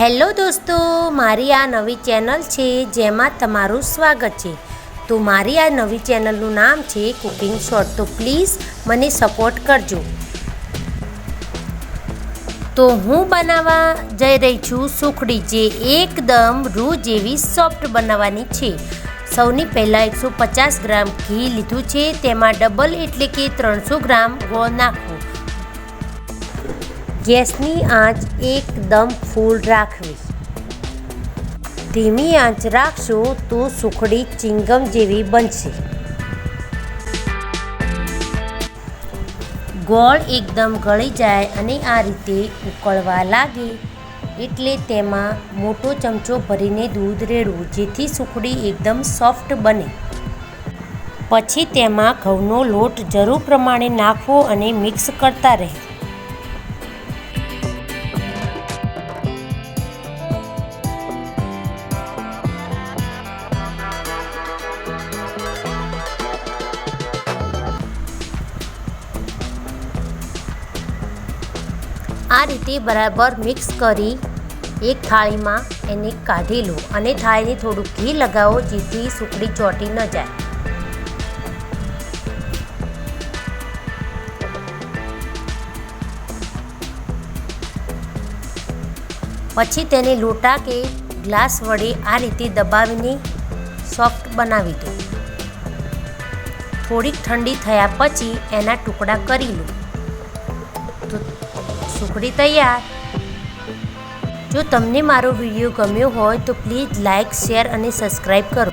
Hello દોસ્તો, મારી આ નવી ચેનલ છે, જેમાં તમારું સ્વાગત છે. તો મારી આ નવી ચેનલનું નામ છે, કુકિંગ શોર્ટ. તો પ્લીઝ મને સપોર્ટ કરજો. તો હું બનાવવા જઈ રહી છું સુખડી, જે એકદમ રૂ જેવી સોફ્ટ બનાવવાની છે. સૌની પહેલાં એકસો પચાસ ગ્રામ ઘી લીધું છે, તેમાં ડબલ એટલે કે ત્રણસો ગ્રામ ગોળ નાખવું. ગેસની આંચ એકદમ ફૂલ રાખવી. ધીમી આંચ રાખશો તો સુખડી ચિંગમ જેવી બનશે. ગોળ એકદમ ગળી જાય અને આ રીતે ઉકળવા લાગે એટલે તેમાં મોટો ચમચો ભરીને દૂધ રેડવું જેથી સુખડી એકદમ સોફ્ટ બને. પછી તેમાં ઘઉંનો લોટ જરૂર પ્રમાણે નાખવો અને મિક્સ કરતા રહેવું આ રીતે બરાબર મિક્સ કરી એક થાળીમાં એને કાઢી લો અને થાળીને થોડું ઘી લગાવો જેથી સુકડી ચોંટી ન જાય. પછી તેને લોટા કે ગ્લાસ વડે આ રીતે દબાવીને સોફ્ટ બનાવી દો. થોડીક ઠંડી થયા પછી એના ટુકડા કરી લો. સુખડી તૈયાર. જો તમને મારો વીડિયો ગમ્યો હોય તો પ્લીઝ લાઇક, શેર અને સબસ્ક્રાઈબ કરો.